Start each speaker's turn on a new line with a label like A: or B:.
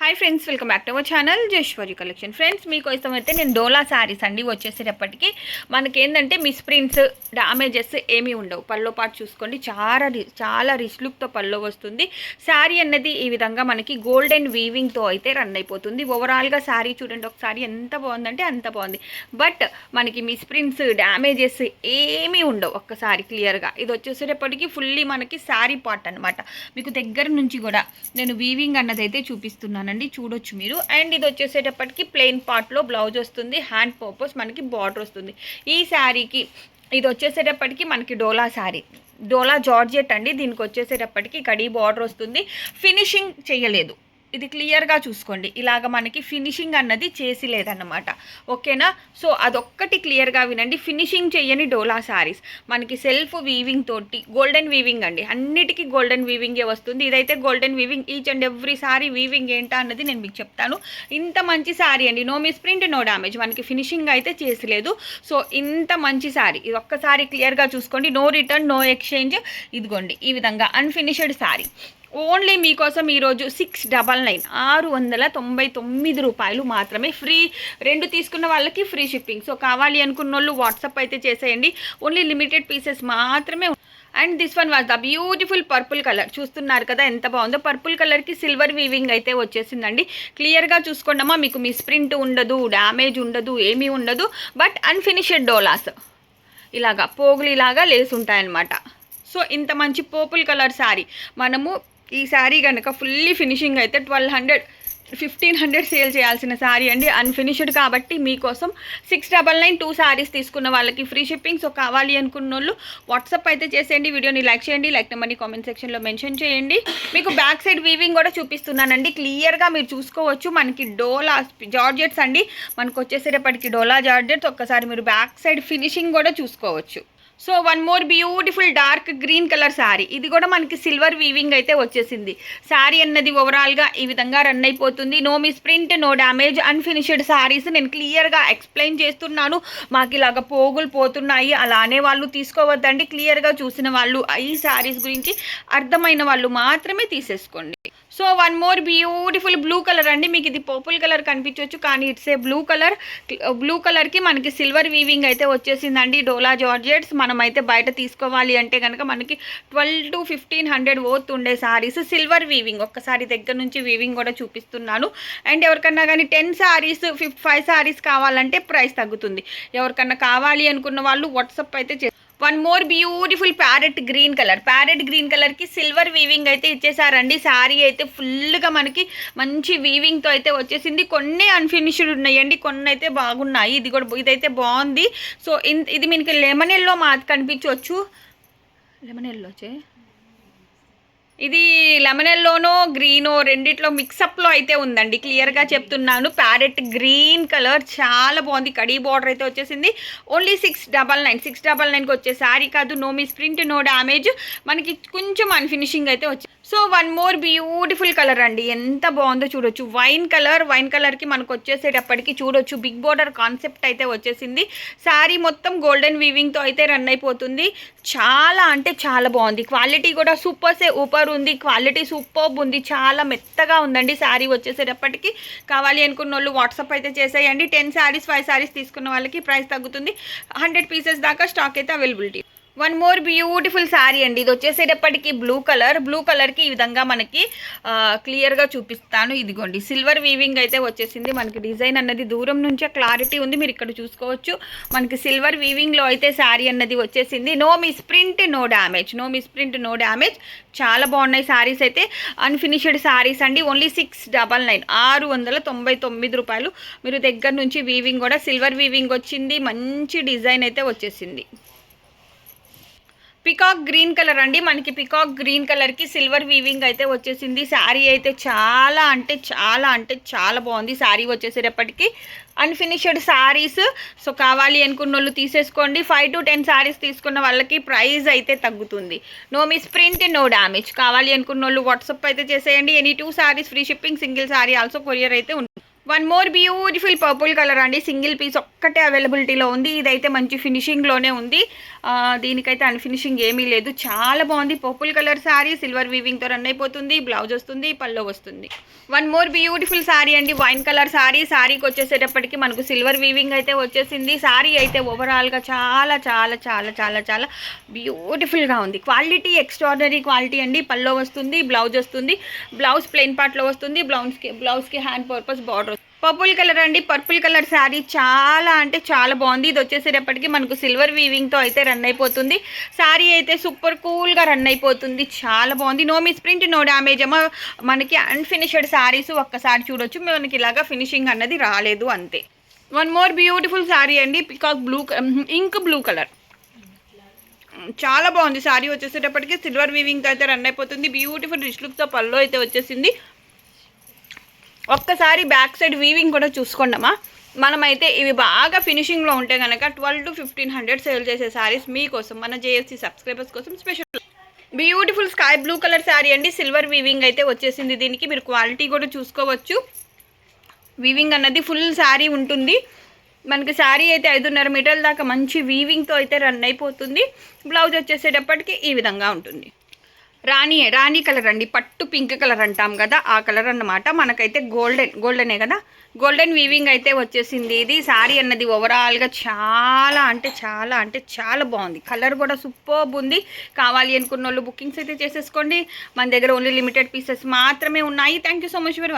A: Hi friends welcome back to our channel Jeshwari collection friends మీకోసం అయితే నేను డోలా శారీస్ అండి వచ్చేసేటప్పటికి. మనకి ఏంటంటే మిస్ ప్రింట్స్ డామేజెస్ ఏమీ ఉండవు. పల్లో పాటు చూసుకోండి చాలా చాలా రిచ్ లుక్తో పల్లో వస్తుంది. శారీ అన్నది ఈ విధంగా మనకి గోల్డెన్ వీవింగ్తో అయితే రన్ అయిపోతుంది. ఓవరాల్గా శారీ చూడండి ఒకసారి ఎంత బాగుందంటే అంత బాగుంది. బట్ మనకి మిస్ ప్రింట్స్ డ్యామేజెస్ ఏమీ ఉండవు ఒక్కసారి క్లియర్గా ఇది వచ్చేసేటప్పటికి ఫుల్లీ మనకి శారీ పార్ట్ అనమాట మీకు దగ్గర నుంచి కూడా నేను వీవింగ్ అన్నది అయితే చూపిస్తున్నానండి చూడొచ్చు మీరు. అండ్ ఇది వచ్చేసేటప్పటికి ప్లెయిన్ పార్ట్లో బ్లౌజ్ వస్తుంది. హ్యాండ్ పర్పస్ మనకి బార్డర్ వస్తుంది. ఈ శారీకి ఇది వచ్చేసేటప్పటికి మనకి డోలా శారీ. డోలా జార్జెట్ అండి. దీనికి వచ్చేసేటప్పటికి కడీ బార్డర్ వస్తుంది. ఫినిషింగ్ చేయలేదు. ఇది క్లియర్గా చూసుకోండి. ఇలాగ మనకి ఫినిషింగ్ అన్నది చేసి లేదన్నమాట. ఓకేనా? సో అదొక్కటి క్లియర్గా వినండి. ఫినిషింగ్ చేయని డోలా శారీస్ మనకి సెల్ఫ్ వీవింగ్ తోటి గోల్డెన్ వీవింగ్ అండి. అన్నిటికీ గోల్డెన్ వీవింగే వస్తుంది. ఇదైతే golden weaving each and every sari weaving ఏంటా అన్నది నేను మీకు చెప్తాను. ఇంత మంచి శారీ అండి. No miss print no damage మనకి ఫినిషింగ్ అయితే చేసలేదు. సో ఇంత మంచి శారీ ఇది ఒక్కసారి క్లియర్గా చూసుకోండి. No return no exchange. ఇదిగోండి. ఈ విధంగా అన్ఫినిష్డ్ శారీ ఓన్లీ మీకోసం ఈరోజు సిక్స్ డబల్ నైన్ ఆరు వందల తొంభై తొమ్మిది రూపాయలు మాత్రమే ఫ్రీ. రెండు తీసుకున్న వాళ్ళకి ఫ్రీ షిప్పింగ్ సో కావాలి అనుకున్న వాళ్ళు వాట్సాప్ అయితే చేసేయండి. ఓన్లీ లిమిటెడ్ పీసెస్ మాత్రమే and this one was the beautiful purple colour చూస్తున్నారు కదా ఎంత బాగుందో. పర్పుల్ కలర్కి సిల్వర్ వీవింగ్ అయితే వచ్చేసిందండి. క్లియర్గా చూసుకోండమ్మా మీకు మిస్ ప్రింట్ ఉండదు డ్యామేజ్ ఉండదు ఏమీ ఉండదు. బట్ అన్ఫినిషెడ్ డోలాస్ ఇలాగా పోగులు ఇలాగా లేసి ఉంటాయన్నమాట. సో ఇంత మంచి పర్పుల్ కలర్ శారీ మనము ఈ శారీ కనుక ఫుల్లీ ఫినిషింగ్ అయితే twelve hundred fifteen hundred sale చేయాల్సిన శారీ అండి. అన్ఫినిష్డ్ కాబట్టి మీకోసం six double nine two saris తీసుకున్న వాళ్ళకి ఫ్రీ షిప్పింగ్ సో కావాలి అనుకున్న వాళ్ళు వాట్సాప్ అయితే చేసేయండి. వీడియోని లైక్ చేయండి. లైక్ నెంబర్ని కామెంట్ సెక్షన్లో మెన్షన్ చేయండి. మీకు బ్యాక్ సైడ్ వీవింగ్ కూడా చూపిస్తున్నానండి. క్లియర్గా మీరు చూసుకోవచ్చు. మనకి డోలా జార్జెట్స్ అండి. మనకు వచ్చేసేటప్పటికి డోలా జార్జెట్స్. ఒక్కసారి మీరు బ్యాక్ సైడ్ ఫినిషింగ్ కూడా చూసుకోవచ్చు. So one more beautiful dark green colour sari. ఇది కూడా మనకి సిల్వర్ వీవింగ్ అయితే వచ్చేసింది. శారీ అన్నది ఓవరాల్గా ఈ విధంగా రన్ అయిపోతుంది. No misprint no damage unfinished saris నేను క్లియర్గా ఎక్స్ప్లెయిన్ చేస్తున్నాను. మాకు ఇలాగ పోగులు పోతున్నాయి. అలానే వాళ్ళు తీసుకోవద్దండి. క్లియర్గా చూసిన వాళ్ళు ఈ శారీస్ గురించి అర్థమైన వాళ్ళు మాత్రమే తీసేసుకోండి. So one more beautiful blue colour అండి. మీకు ఇది పర్పుల్ కలర్ కనిపించవచ్చు కానీ it's a blue colour. Blue కలర్కి మనకి సిల్వర్ వీవింగ్ అయితే వచ్చేసిందండి డోలా జార్జెట్స్. మనం అయితే బయట తీసుకోవాలి అంటే కనుక మనకి twelve to fifteen hundred worth ఉండే శారీస్ సిల్వర్ వీవింగ్ ఒక్కసారి దగ్గర నుంచి వీవింగ్ కూడా చూపిస్తున్నాను. అండ్ ఎవరికన్నా కానీ టెన్ శారీస్ ఫిఫ్ ఫైవ్ సారీస్ కావాలంటే ప్రైస్ తగ్గుతుంది. ఎవరికన్నా కావాలి అనుకున్న వాళ్ళు వాట్సాప్ అయితే చే one more beautiful parrot green colour parrot green కలర్కి సిల్వర్ వీవింగ్ అయితే ఇచ్చేసారండి. శారీ అయితే ఫుల్గా మనకి మంచి వీవింగ్తో అయితే వచ్చేసింది. కొన్ని అన్ఫినిష్డ్ ఉన్నాయండి. కొన్ని అయితే బాగున్నాయి. ఇది కూడా ఇదైతే బాగుంది. సో ఇన్- ఇది మీకు లెమన్ ఎల్లో మా కనిపించవచ్చు లెమన్ ఎల్లో చే. ఇది లెమన్ ఎల్లోనో గ్రీనో రెండిట్లో మిక్సప్లో అయితే ఉందండి. క్లియర్గా చెప్తున్నాను. ప్యారెట్ గ్రీన్ కలర్ చాలా బాగుంది. కడీ బార్డర్ అయితే వచ్చేసింది. Only six double nine six double నైన్కి వచ్చే శారీ కాదు. No miss print no damage మనకి కొంచెం అన్ఫినిషింగ్ అయితే వచ్చి so one more beautiful colour అండి. ఎంత బాగుందో చూడొచ్చు. వైన్ కలర్ వైన్ కలర్కి మనకు వచ్చేసేటప్పటికి చూడొచ్చు. బిగ్ బోర్డర్ కాన్సెప్ట్ అయితే వచ్చేసింది. శారీ మొత్తం గోల్డెన్ వీవింగ్తో అయితే రన్ అయిపోతుంది. చాలా అంటే చాలా బాగుంది. క్వాలిటీ కూడా సూపర్ సే ఊపర్ ఉంది. క్వాలిటీ సూపర్ ఉంది. చాలా మెత్తగా ఉందండి శారీ వచ్చేసేటప్పటికి. కావాలి అనుకున్న వాళ్ళు వాట్సాప్ అయితే చేసేయండి. టెన్ శారీస్ ఫైవ్ శారీస్ తీసుకున్న వాళ్ళకి ప్రైస్ తగ్గుతుంది. హండ్రెడ్ పీసెస్ దాకా స్టాక్ అయితే availability. One more beautiful sari అండి. ఇది వచ్చేసేటప్పటికి బ్లూ కలర్ బ్లూ కలర్కి ఈ విధంగా మనకి క్లియర్గా చూపిస్తాను. ఇదిగోండి. సిల్వర్ వీవింగ్ అయితే వచ్చేసింది. మనకి డిజైన్ అన్నది దూరం నుంచే క్లారిటీ ఉంది. మీరు ఇక్కడ చూసుకోవచ్చు. మనకి సిల్వర్ వీవింగ్లో అయితే శారీ అన్నది వచ్చేసింది. No misprint no damage no misprint no damage చాలా బాగున్నాయి శారీస్ అయితే. అన్ఫినిష్డ్ శారీస్ అండి. ఓన్లీ సిక్స్ డబల్ నైన్ ఆరు వందల తొంభై తొమ్మిది రూపాయలు. మీరు దగ్గర నుంచి వీవింగ్ కూడా సిల్వర్ వీవింగ్ వచ్చింది. మంచి డిజైన్ అయితే వచ్చేసింది. పికాక్ గ్రీన్ కలర్ అండి. మనకి పికాక్ గ్రీన్ కలర్కి సిల్వర్ వీవింగ్ అయితే వచ్చేసింది. శారీ అయితే చాలా అంటే చాలా అంటే చాలా బాగుంది. శారీ వచ్చేసేటప్పటికి అన్ఫినిష్డ్ శారీస్ సో కావాలి అనుకున్న వాళ్ళు తీసేసుకోండి. ఫైవ్ టు టెన్ శారీస్ తీసుకున్న వాళ్ళకి ప్రైస్ అయితే తగ్గుతుంది. No miss print no damage కావాలి అనుకున్న వాళ్ళు వాట్సాప్ అయితే చేసేయండి. Any two saris free shipping single sari also courier అయితే ఉంటుంది one more beautiful purple colour అండి. సింగిల్ పీస్ ఒక్కటే అవైలబిలిటీలో ఉంది. ఇదైతే మంచి ఫినిషింగ్లోనే ఉంది. దీనికైతే అన్ఫినిషింగ్ ఏమీ లేదు. చాలా బాగుంది. పర్పుల్ కలర్ శారీ సిల్వర్ వీవింగ్తో రన్ అయిపోతుంది. బ్లౌజ్ వస్తుంది పల్లో వస్తుంది. వన్ మోర్ బ్యూటిఫుల్ శారీ అండి. వైన్ కలర్ శారీ శారీకి వచ్చేసేటప్పటికి మనకు సిల్వర్ వీవింగ్ అయితే వచ్చేసింది. శారీ అయితే ఓవరాల్గా చాలా చాలా చాలా చాలా చాలా బ్యూటిఫుల్గా ఉంది. క్వాలిటీ ఎక్స్ట్రాడనరీ క్వాలిటీ అండి. పల్లో వస్తుంది బ్లౌజ్ వస్తుంది. బ్లౌజ్ ప్లెయిన్ పార్ట్లో వస్తుంది. బ్లౌజ్కి బ్లౌజ్కి hand purpose border purple colour అండి పర్పుల్ కలర్ శారీ చాలా అంటే చాలా బాగుంది. ఇది వచ్చేసేటప్పటికి మనకు సిల్వర్ వీవింగ్తో అయితే రన్ అయిపోతుంది. శారీ అయితే సూపర్ కూల్గా రన్ అయిపోతుంది. చాలా బాగుంది. No miss print no damage అమ్మ మనకి అన్ఫినిషడ్ శారీస్ ఒక్కసారి చూడొచ్చు. మనకి ఇలాగా ఫినిషింగ్ అన్నది రాలేదు అంతే. వన్ మోర్ బ్యూటిఫుల్ శారీ అండి. Peacock blue ink blue colour చాలా బాగుంది. శారీ వచ్చేసేటప్పటికి సిల్వర్ వీవింగ్తో అయితే రన్ అయిపోతుంది. బ్యూటిఫుల్ రిచ్ లుక్తో పల్లో అయితే వచ్చేసింది. ఒక్కసారి బ్యాక్ సైడ్ వీవింగ్ కూడా చూసుకోండమ్మా మనమైతే ఇవి బాగా ఫినిషింగ్లో ఉంటే కనుక twelve to fifteen hundred sale చేసే శారీస్ మీకోసం మన జేఎస్సీ సబ్స్క్రైబర్స్ కోసం special beautiful sky blue colour sari అండి. సిల్వర్ వీవింగ్ అయితే వచ్చేసింది దీనికి. మీరు క్వాలిటీ కూడా చూసుకోవచ్చు. వీవింగ్ అన్నది ఫుల్ శారీ ఉంటుంది. మనకి శారీ అయితే ఐదున్నర మీటర్ల దాకా మంచి వీవింగ్తో అయితే రన్ అయిపోతుంది. బ్లౌజ్ వచ్చేసేటప్పటికి ఈ విధంగా ఉంటుంది. రాణి రాణి కలర్ అండి. పట్టు పింక్ కలర్ అంటాం కదా ఆ కలర్ అన్నమాట. మనకైతే గోల్డెన్ గోల్డెనే కదా. గోల్డెన్ వీవింగ్ అయితే వచ్చేసింది. ఇది శారీ అన్నది ఓవరాల్గా చాలా అంటే చాలా అంటే చాలా బాగుంది. కలర్ కూడా సూపర్ ఉంది. కావాలి అనుకున్న వాళ్ళు బుకింగ్స్ అయితే చేసేసుకోండి. మన దగ్గర ఓన్లీ లిమిటెడ్ పీసెస్ మాత్రమే ఉన్నాయి. Thank you so much for